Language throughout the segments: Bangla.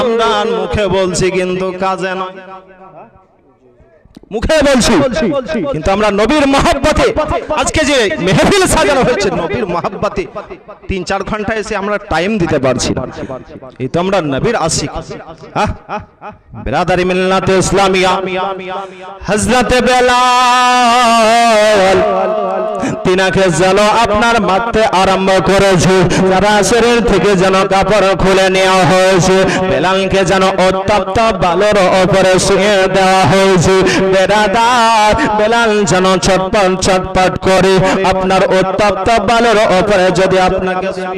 আমরা মুখে বলছি কিন্তু কাজে নয়। মুখে বলছি, কিন্তু আমরা নবীর মহাব্বতে, আজকে যে মেহফিল সাজানো হয়েছে নবীর মহাব্বতে, তিন চার ঘণ্টা এসে আমরা টাইম দিতে পারছি। এই তো আমরা নবীর আশিক? বিরাদারি মিল্লাতে ইসলামিয়া, হযরতে বেলাল, তিনাকে যেন আপনার মারতে আরম্ভ করেছে, যারা শরীর থেকে যেন কাপড় খুলে নেওয়া হয়েছে, বেলালকে যেন উত্তপ্ত বালুর ওপরে শুয়ে দেওয়া হয়েছে বেড়াদার বেলাল যেন ছটপট ছটপট করে আপনার উত্তপ্ত বালুর ওপরে যদি আপনাকে হয়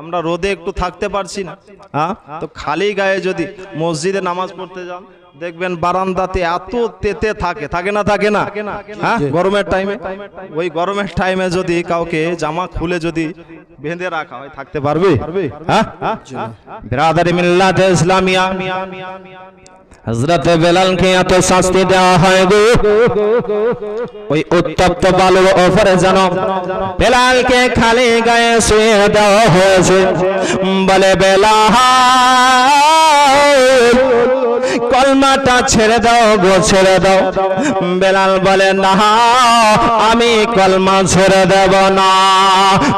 আমরা রোদে একটু থাকতে পারছি না হ্যাঁ তো খালি গায়ে যদি মসজিদে নামাজ পড়তে যান দেখবেন বারান্দাতে এত তেতে থাকে থাকে না থাকে না হ্যাঁ গরমের টাইমে ওই গরমের টাইমে যদি কাউকে জামা খুলে যদি বেঁধে রাখা হয় থাকতে পারবে হ্যাঁ বিরাদারি মিল্লাত ইসলামিয়া হজরত বেলালকে এত শাস্তি দেওয়া হয় গো। ওই উত্তপ্ত বালুর ওপরে যেন বেলালকে খালি গায়ে শুয়ে দেওয়া হয়েছে। বলে, বেলাল, কলমাটা ছেড়ে দাও গো, ছেড়ে দাও। বেলাল বলে, না, আমি কলমা ছেড়ে দেব না।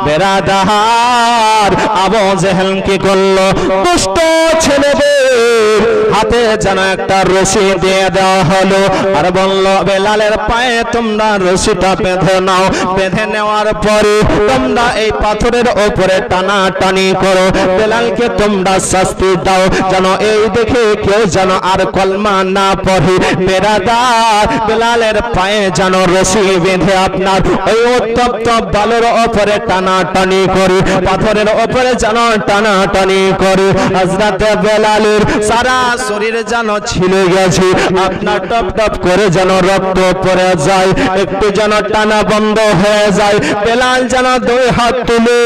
বেড়াদার আবু জেহেল কি করল? দুষ্ট ছেলেদের হাতে যেন একটা রশি দিয়ে দেওয়া হলো। আর বলল, বেলালের পায়ে তোমরা রশিটা বেঁধে নাও। বেঁধে নেওয়ার পরে তোমরা এই পাথরের ওপরে টানা টানি করো। বেলালকে তোমরা শাস্তি দাও। যেন এই দেখে কেউ যেন আর কলমা না পড়ে। বেড়াদার, বেলালের পায়ে যেন রশি বেঁধে আপনার। ওই উত্তপ্ত বালুর ওপরে টানা টানি করে। পাথরের ওপরে যেন টানা টানি করে। হজরতে বেলালের সারা শরীর যেন ছিলে গেছে, আপনার টপ টপ করে যেন রক্ত পড়ে যায়, একটু যেন টানা বন্ধ হয়ে যায়, বেলাল যেন দুই হাত তুলে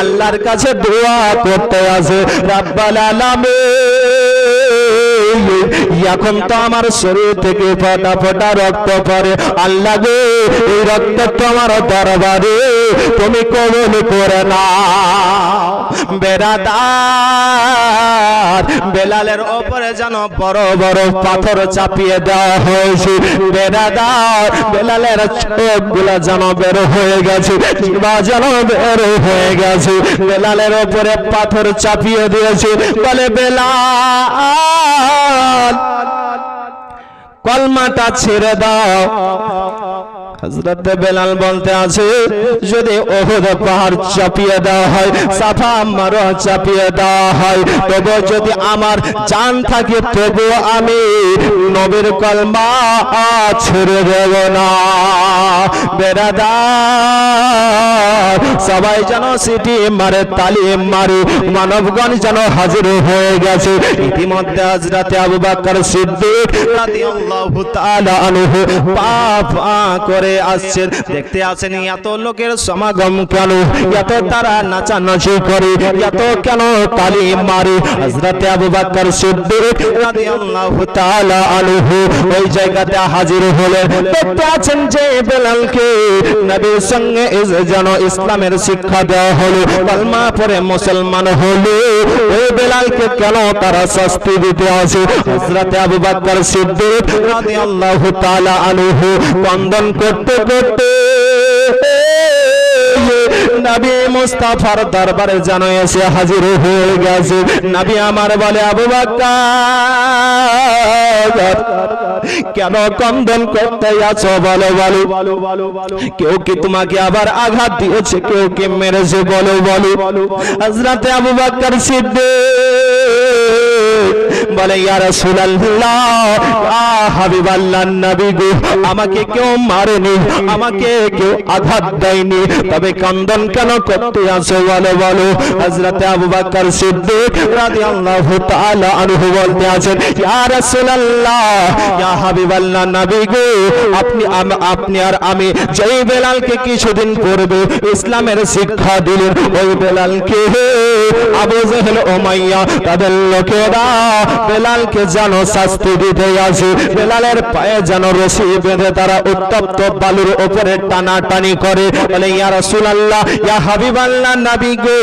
আল্লাহর কাছে দোয়া করতে আসে, রাব্বাল আলামিন। এখন তো আমার শরীর থেকে ফটা ফটা রক্ত পড়ে। আল্লাহ গো, এই রক্ত তোমার দরবারে, তুমি কবল করে না বেড়াদার, বেলালের ওপরে যেন বড় বড় পাথর চাপিয়ে দেওয়া হয়েছে। বেড়াদার, বেলালের চোখগুলা যেন বের হয়ে গেছে, জিহ্বা যেন বের হয়ে গেছে। বেলালের ওপরে পাথর চাপিয়ে দিয়েছে। বলে, বেলাল কলমাটা ছেড়ে দাও। হযরত বেলাল বলতে আছে, যদি চাপিয়ে দেওয়া হয় যদি আমার থাকে আমি সবাই যেন সিটি মারে, তালি মারে, মানবগণ যেন হাজির হয়ে গেছে। ইতিমধ্যে হযরত আবু বকর সিদ্দিক করে আসছেন দেখতে আসেন এত লোকের সমাগম কেন? এত তারা নাচানাচি করে, এত কেন তালি মারে? হযরত আবু বকর সিদ্দিক রাদিয়াল্লাহু তাআলা আনহু ওই জায়গাতে হাজির হলেন। দেখতে আছেন যে বেলালকে নবীর সঙ্গে যেন ইসলামের শিক্ষা দেওয়া হলো, কলমা পরে মুসলমান হলো। ওই বেলালকে কেন তারা শাস্তি দিতে আসে? হযরত আবু বকর সিদ্দিক রাদিয়াল্লাহু তাআলা আনহু কন্দন করতে করতে। নবী মুস্তাফার দরবারে যেন এসে হাজির হয়ে গেছে। নবী আমার বলে, আবু বকর, কেন কন্দন করতে আছো? বলো বলো কেউ কি তোমাকে আবার আঘাত দিয়েছে? কেউ কি মেরেছে? বলো বলো। হযরতে আবু বকর সিদ্দিক বলে, ইয়া ইয়া গো, আমাকে কেউ মারেনি, আমাকে কেউ আঘাত দেয়নি। তবে কান্দন কেন করতে আসো? বলো বলো। হযরতে আবু বকর সিদ্দিক আনহু বলতে আছেন, ইয়া নবী আপনি আপনি আর আমি যেই বেলালকে কিছুদিন পূর্বে ইসলামের শিক্ষা দিলেন, ওই বেলালকে আবু জেহেল ওমাইয়া তাদের লোকেরা বেলালকে যেন শাস্তি দিতে আসে, বেলালের পায়ে যেন রশি বেঁধে তারা উত্তপ্ত বালুর উপরে টানাটানি করে। বলে, ইয়া রাসূলুল্লাহ, ইয়া হাবিবাল্লাহ নবী গো,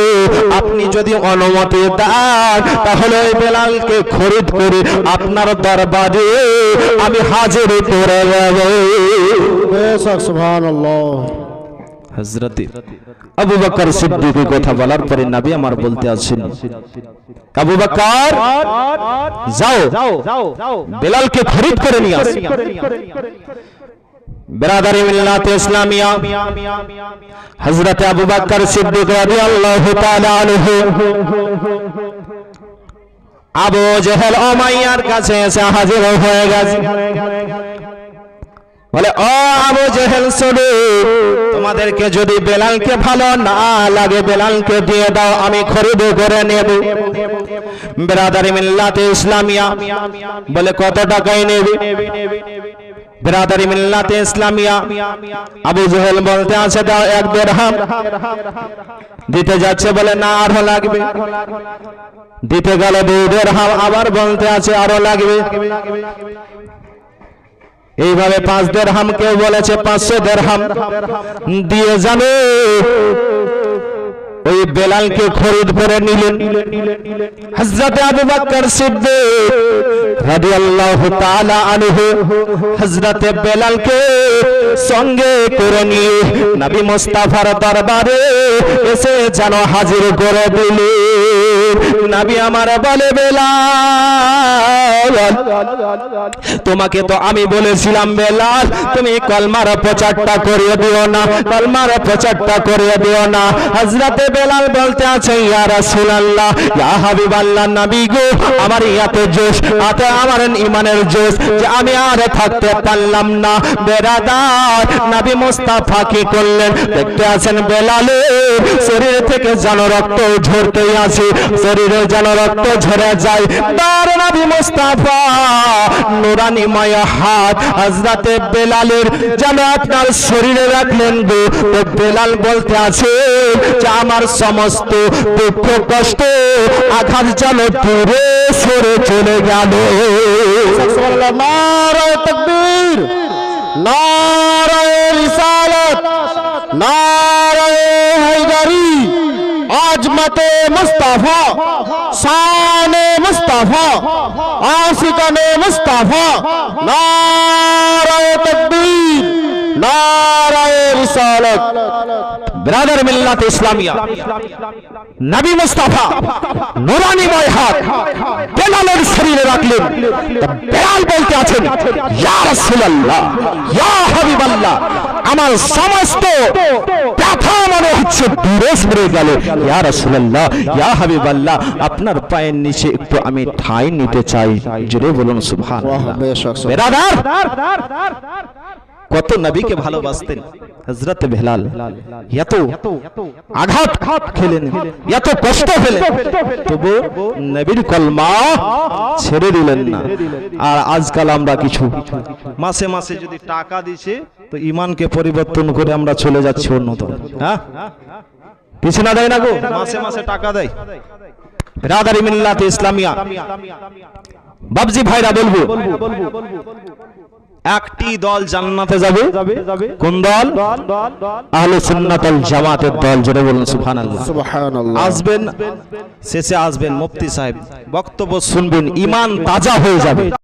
আপনি যদি অনুমতি দেন, তাহলে ওই বেলালকে খরিদ করে, আপনার দরবারে আমি হাজির করে দেব সুবহানাল্লাহ। হযরত আবু বকর সিদ্দিক কথা বলার পরে নবী আমার বলতে আছেন আবু বকর, যাও, বেলালকে খরিদ করে নিয়ে আসো। বিরাদারি মিল্লাত ইসলামিয়া, হযরত আবু বকর সিদ্দিক রাদিয়াল্লাহু তাআলা আনহু, আবু জেহেল ওমাইয়ার কাছে এসে হাজির হয়ে গেছে। বলে, ও আবু জেহেল শুনো, তোমাদেরকে যদি বেলালকে ভালো না লাগে, বেলালকে দিয়ে দাও, আমি খরিদ করে নেব। বিরাদারি মিল্লাতে ইসলামিয়া বলে, কত টাকায় নেবে? বিরাদারি মিল্লাতে ইসলামিয়া আবু জেহেল বলতে আছে, দাও এক দেড়হাম। দিতে যাচ্ছে বলে, না, আরও লাগবে। দিতে গেল দুই দেড়হাম, আবার বলতে আছে, আরও লাগবে। এইভাবে পাঁচ দেড়হাম কেউ বলেছে পাঁচশো দেড়হাম। দিয়ে যাবে ওই বেলালকে খরিদ করে নিলেন। হযরত আবু বকর সিদ্দিক রাদিয়াল্লাহু বেলালকে সঙ্গে করে নিয়ে নবী মুস্তাফার দরবারে এসে যেন হাজির করে দিলেন। নবী আমার বলে তোমাকে তো আমি বলেছিলাম, বেলাল, তুমি কলমার প্রচারটা করিয়ে দিও না, কলমার প্রচারটা করিয়ে দিও না। হযরতে বেলাল বলতে আছে, ইয়া রাসূলুল্লাহ, ইয়া হাবিবাল্লাহ নবী গো, আমার ইয়াতে জোশ, আতে আমার ইমানের জোশ, যে আমি আর থাকতে পারলাম না। বেরাদার, নবী মুস্তাফা কি করলেন? দেখতে আছেন শরীর থেকে যেন রক্ত ঝরতেই আছে। শরীরে যেন রক্ত ঝরে যায়। তার নবী মুস্তাফা, নুরানি মায়া হাত, হযরতে বেলালের যেন আপনার শরীরে রাখলেন গো তো বেলাল বলতে আছে যে, আমার সমস্ত দুঃখ, কষ্ট, আঘাত যেন দূরে সরে চলে গেল। নারায়ে তাকবীর নারায়ে রিসালাত হায়দারি। আজমতে মুস্তাফা শানে মুস্তাফা আশিকানে মুস্তাফা নারায়ে তাকবীর নারায়ে রিসালাত ব্রাদার মিল্লাত ইসলামিয়া নবী মুস্তাফা নুরানিময় হাত বেলালের শরীরে রাখলেন তা বেলাল বলতে আছেন ইয়া রাসূলুল্লাহ ইয়া হাবিবাল্লাহ আমার সমস্ত ব্যথা মনে হচ্ছে দূরে সরে গেল। ইয়া রাসূলুল্লাহ ইয়া হাবিবাল্লাহ আপনার পায়ের নিচে একটু আমি ঠাঁই নিতে চাই। জোরে বলুন সুবহানাল্লাহ। বেরাদার কত নবীকে ভালোবাসতেন? হযরত বেলাল। এত আঘাত খেলেন, এত কষ্ট পেলেন তবু নবীর কলমা ছেড়ে দিলেন না। আর আজকাল আমরা কিছু মাসে মাসে যদি টাকা দিছে, তো ইমানকে পরিবর্তন করে আমরা চলে যাচ্ছি অন্যতম হ্যাঁ? কিছু না দেয় না গো? মাসে মাসে টাকা দেয়। রাদারি মিল্লাতে ইসলামিয়া। বাবজি ভাইরা বলব একটি দল জান্নাতে যাবে। কোন দল? আহলে সুন্নাতুল জামাতের দল জোরে বলুন সুফান সুবহানাল্লাহ। আসবেন শেষে আসবেন মুফতি সাহেব। বক্তব্য শুনবেন ইমান তাজা হয়ে যাবে।